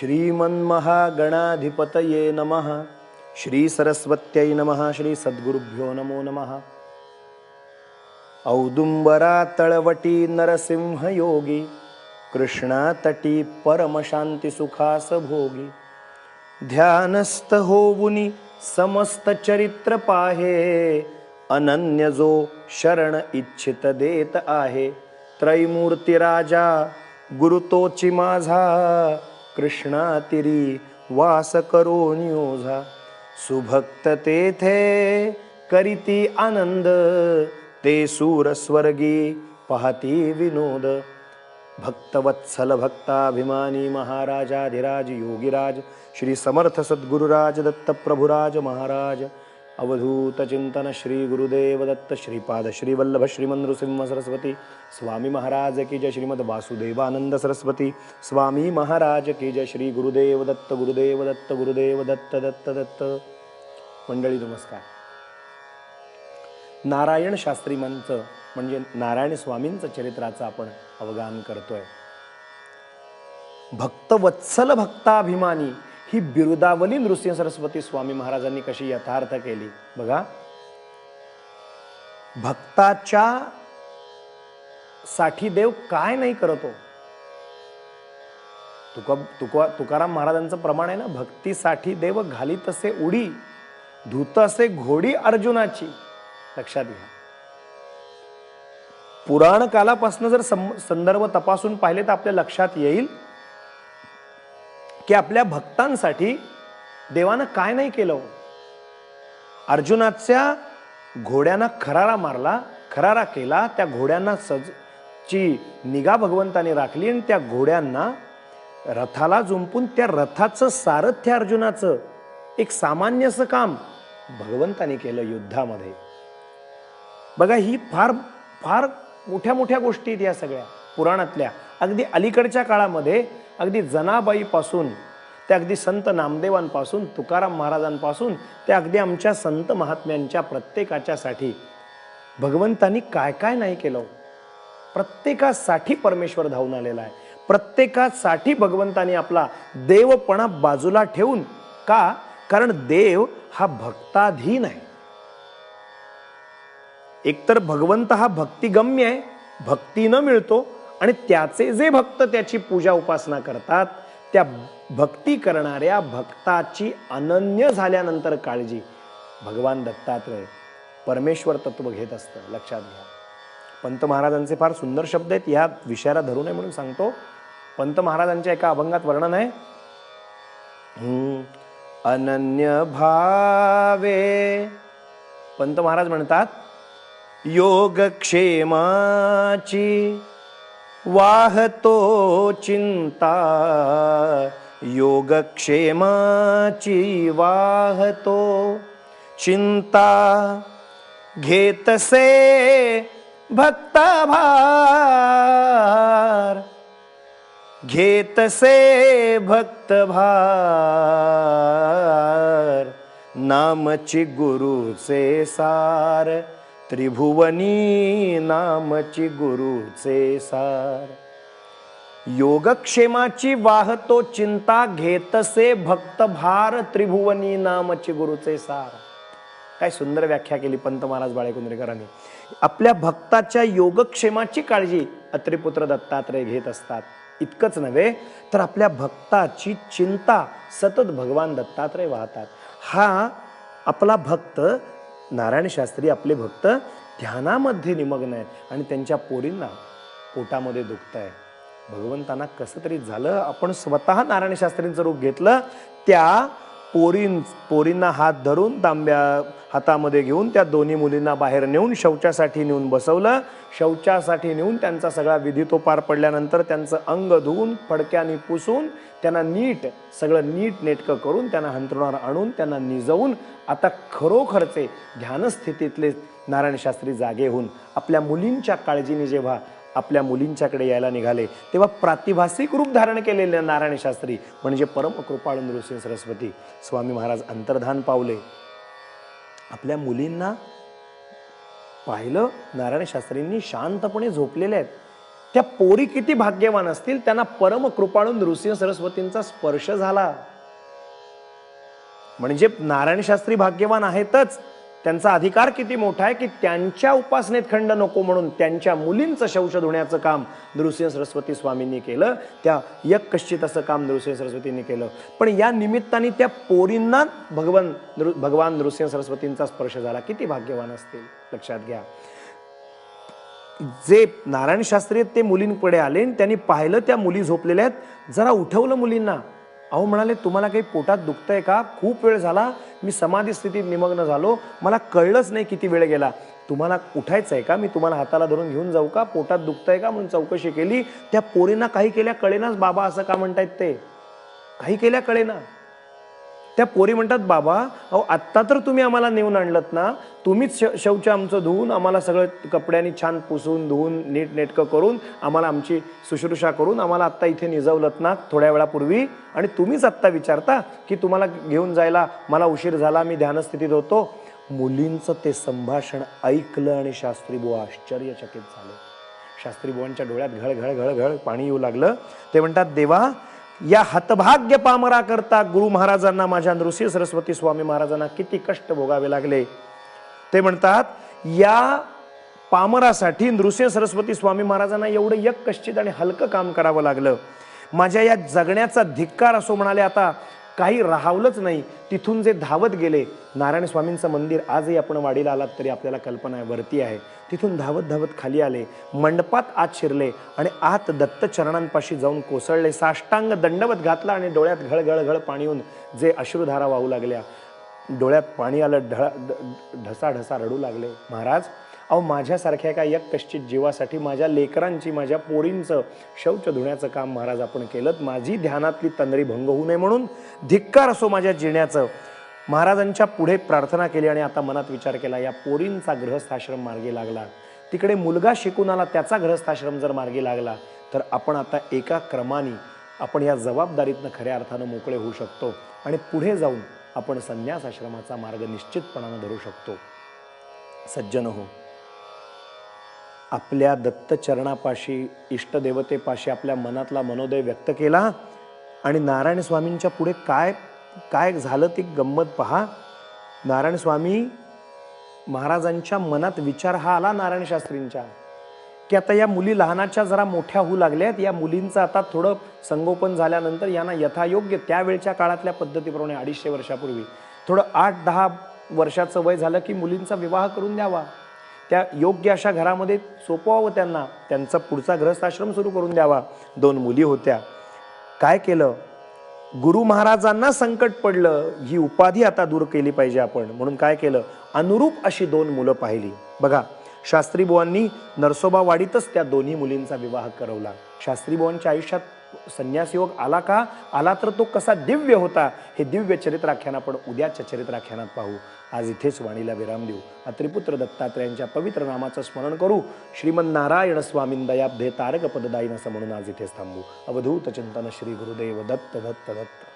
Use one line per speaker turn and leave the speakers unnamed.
श्रीमन्महागणाधिपतये नमः। श्रीसरस्वत्यै नमः। श्रीसद्गुरुभ्यो नमो नमः। औदुम्बरा तळवटी नरसिंहयोगी कृष्णातटी परमशान्तिसुखासभोगी ध्यानस्त ध्यानस्थ होऊनी समस्त चरित्र पाहे अनन्य जो शरण इच्छित देत आहे। त्रैमूर्तिराजा गुरुतोचि माझा कृष्णा तिरी वास करून ओझा सुभक्त तेथे करीती आनंद ते सूर स्वर्गी पाहती विनोद। भक्तवत्सल भक्ताभिमानी महाराजाधिराज योगीराज श्री समर्थ सद्गुरुराज दत्त प्रभुराज महाराज अवधूत चिंतन श्री गुरुदेव दत्त श्रीपाद श्रीवल्लभ श्रीमनृसिंह सरस्वती स्वामी महाराज की जय श्रीमद वासुदेवानंद सरस्वती स्वामी महाराज की जय श्री गुरुदेव दत्त गुरुदेव दत्त गुरुदेव दत्त। दत्त दत्त मंडळी नमस्कार. नारायण शास्त्रीमांचं म्हणजे नारायण स्वामींचं चरित्राचं आपण अवगान करतोय. भक्तवत्सल भक्ताभिमानी ही बिरुदावली नृसिंह सरस्वती स्वामी महाराजांनी कशी यथार्थ केली? बघा. भक्ताच्या साठी देव काय नाही करतो? तुका तुका तुकाराम महाराजांचं प्रमाण आहे ना? भक्तीसाठी देव घाली तसे उडी धूत असे घोडी अर्जुनाची. लक्षात घ्या. पुराण कालापासून जर सं- संदर्भ तपासून पाहिले तर आपल्या लक्षात येईल. की आपल्या भक्तांसाठी देवानं काय नाही केलं हो? अर्जुनाच्या घोड्यांना खरारा मारला खरारा केला त्या घोड्यांना सज ची निगा भगवंताने राखली आणि त्या घोड्यांना रथाला जुंपून त्या रथाचं सारथ्य अर्जुनाचं एक सामान्यसं काम भगवंताने केलं युद्धामध्ये बघा ही फार फार मोठ्या मोठ्या गोष्टी आहेत या सगळ्या पुराणातल्या अगदी अलीकडच्या काळामध्ये अगदी जनाबाईपासून ते अगदी संत नामदेवांपासून तुकाराम महाराजांपासून ते अगदी आमच्या संत महात्म्यांच्या प्रत्येकाच्यासाठी भगवंतांनी काय काय नाही केलं हो. प्रत्येकासाठी परमेश्वर धावून आलेला आहे. प्रत्येकासाठी भगवंतानी आपला देवपणा बाजूला ठेवून का? कारण देव हा भक्ताधीन आहे. एकतर भगवंत हा भक्तिगम्य आहे भक्तीनं मिळतो आणि त्याचे जे भक्त त्याची पूजा उपासना करतात त्या भक्ती करणाऱ्या भक्ताची अनन्य झाल्यानंतर काळजी भगवान दत्तात्रय परमेश्वर तत्व घेत असतं. लक्षात घ्या. पंत महाराजांचे फार सुंदर शब्द आहेत. या विषयाला धरू नये म्हणून सांगतो. पंत महाराजांच्या एका अभंगात वर्णन आहे. अनन्य भावे. पंत महाराज म्हणतात योगक्षेमाची वाहतो चिंता योगक्षेमाची वाहतो चिंता घेतसे भक्तभार घेतसे भक्तभार नामची गुरुचे सार त्रिभुवनी नामची गुरुचे सार योगक्षेमाची वाहतो चिंता घेतसे भक्त भार त्रिभुवनी नामची गुरुचे सार काय सुंदर व्याख्या केली पंत महाराज बाळेकुंद्रेकरांनी आपल्या भक्ताच्या योगक्षेमाची काळजी अत्रिपुत्र दत्तात्रय घेत असतात. इतकंच नव्हे तर आपल्या भक्ताची चिंता सतत भगवान दत्तात्रय वाहतात. हा आपला भक्त नारायण शास्त्री आपले भक्त ध्यानामध्ये निमग्न आहेत आणि त्यांच्या पोरींना पोटामध्ये दुखत आहे भगवंतांना कसं तरी झालं आपण स्वतः नारायण शास्त्रींचं रूप घेतलं त्या पोरीं पोरींना हात धरून तांब्या हातामध्ये घेऊन त्या दोन्ही मुलींना बाहेर नेऊन शौचासाठी नेऊन बसवलं. शौचासाठी नेऊन त्यांचा सगळा विधी तो पार पडल्यानंतर त्यांचं अंग धुवून फडक्याने पुसून त्यांना नीट सगळं नीट नेटकं करून त्यांना हंतरुणावर आणून त्यांना निजवून आता खरोखरचे ध्यानस्थितीतले नारायण शास्त्री जागे होऊन आपल्या मुलींच्या काळजीने जेव्हा आपल्या मुलींच्याकडे यायला निघाले तेव्हा प्रातिभासिक रूप धारण केलेले नारायण शास्त्री म्हणजे परम कृपाळू नृसिंह सरस्वती. स्वामी महाराज अंतर्धान पावले. आपल्या मुलींना पाहिलं नारायण शास्त्रींनी शांतपणे झोपलेले आहेत. त्या पोरी किती भाग्यवान असतील त्यांना परम कृपाळून नृसिंह सरस्वतींचा स्पर्श झाला. म्हणजे नारायण शास्त्री भाग्यवान आहेतच. त्यांचा अधिकार किती मोठा आहे की त्यांच्या उपासनेत खंड नको म्हणून त्यांच्या मुलींचं शौच धुण्याचं काम नृसिंह सरस्वती स्वामींनी केलं. त्या यकश्चित असं काम नृसिंह सरस्वतींनी केलं. पण या निमित्ताने त्या पोरींना भगवान नृ भगवान नृसिंह सरस्वतींचा स्पर्श झाला. किती भाग्यवान असतील? लक्षात घ्या. जे नारायण शास्त्री आहेत ते मुलींकडे आले आणि त्यांनी पाहिलं त्या मुली झोपलेल्या आहेत. जरा उठवलं मुलींना. अहो म्हणाले तुम्हाला काही पोटात दुखतंय का? खूप वेळ झाला मी समाधी स्थितीत निमग्न झालो. मला कळलंच नाही किती वेळ गेला. तुम्हाला उठायचं आहे का? मी तुम्हाला हाताला धरून घेऊन जाऊ का? पोटात दुखतंय का? म्हणून चौकशी केली. त्या पोरींना काही केल्या कळेनाच बाबा असं का म्हणतायत ते? काही केल्या कळेना. त्या पोरी म्हणतात बाबा अहो आत्ता तर तुम्ही आम्हाला नेऊन आणलत ना. तुम्हीच श शौच आमचं धुवून आम्हाला सगळं कपड्यांनी छान पुसून धुवून नीट नेटकं करून आम्हाला आमची शुश्रूषा करून आम्हाला आत्ता इथे निजवलत ना थोड्या वेळापूर्वी. आणि तुम्हीच आत्ता विचारता की तुम्हाला घेऊन जायला मला उशीर झाला मी ध्यानस्थितीत होतो. मुलींचं ते संभाषण ऐकलं आणि शास्त्रीबुवा आश्चर्यचकित झाले. शास्त्रीबुवांच्या डोळ्यात घळ घळ घळ घळ पाणी येऊ लागलं. ते म्हणतात देवा या हतभाग्य पामरा करता गुरु महाराजांना माझ्या नृसिंह सरस्वती स्वामी महाराजांना किती कष्ट भोगावे लागले. ते म्हणतात या पामरासाठी नृसिंह सरस्वती स्वामी महाराजांना एवढं यक कश्चित आणि हलकं काम करावं लागलं. माझ्या या जगण्याचा धिक्कार असो म्हणाले आता काही राहावलंच नाही. तिथून जे धावत गेले नारायण स्वामींचं मंदिर आजही आपण वाडीला आलात तरी आपल्याला कल्पना आहे वरती आहे. तिथून धावत धावत खाली आले. मंडपात आत शिरले आणि आत दत्तचरणांपाशी जाऊन कोसळले. साष्टांग दंडवत घातला आणि डोळ्यात घळ घळ घळ पाणी येऊन जे अश्रुधारा वाहू लागल्या. डोळ्यात पाणी आलं ढ ढ- ढसा ढसा रडू लागले. महाराज अहो माझ्यासारख्या एका एक कश्चित जीवासाठी माझ्या लेकरांची माझ्या पोरींचं शौच धुण्याचं काम महाराज आपण केलं माझी ध्यानातली तंद्री भंग होऊ नये म्हणून धिक्कार असो माझ्या जिण्याचं. महाराजांच्या पुढे प्रार्थना केली आणि आता मनात विचार केला या पोरींचा गृहस्थाश्रम मार्गी लागला. तिकडे मुलगा शिकून आला त्याचा गृहस्थाश्रम जर मार्गी लागला तर आपण आता एका क्रमाने आपण या जबाबदारीतनं खऱ्या अर्थानं मोकळे होऊ शकतो आणि पुढे जाऊन आपण संन्यास आश्रमाचा मार्ग निश्चितपणानं धरू शकतो. सज्जन हो आपल्या दत्तचरणापाशी इष्टदेवतेपाशी आपल्या मनातला मनोदय व्यक्त केला आणि नारायण स्वामींच्या पुढे काय काय झालं ती गंमत पहा. नारायण स्वामी महाराजांच्या मनात विचार हा आला नारायण शास्त्रींच्या. की आता या मुली लहानाच्या जरा मोठ्या होऊ लागल्यात. या मुलींचं आता थोडं संगोपन झाल्यानंतर यांना यथायोग्य त्यावेळच्या काळातल्या पद्धतीप्रमाणे अडीचशे वर्षापूर्वी. थोडं आठ दहा वर्षाचं वय झालं की मुलींचा विवाह करून द्यावा. त्या योग्य अशा घरामध्ये सोपवावं त्यांना. त्यांचा पुढचा गृहस्थाश्रम सुरू करून द्यावा. दोन मुली होत्या. काय केलं? गुरु महाराजांना संकट पडलं ही उपाधी आता दूर केली पाहिजे आपण. म्हणून काय केलं? अनुरूप अशी दोन मुलं पाहिली. बघा शास्त्री बुवांनी नरसोबावाडीतच त्या दोन्ही मुलींचा विवाह करवला. शास्त्री बुवांच्या आयुष्यात संन्यास योग आला का? आला तर तो कसा दिव्य होता? हे दिव्य चरित्राख्यान आपण उद्याच्या चरित्राख्यानात पाहू. आज इथेच वाणीला विराम देऊ. अत्रिपुत्र दत्तात्रयांच्या पवित्र नामाचं स्मरण करू. श्रीमन नारायण स्वामीन दयाब्धे तारक पददायीन असं म्हणून आज इथेच थांबू. अवधूत चिंतन श्री गुरुदेव दत्त दत्त दत्त.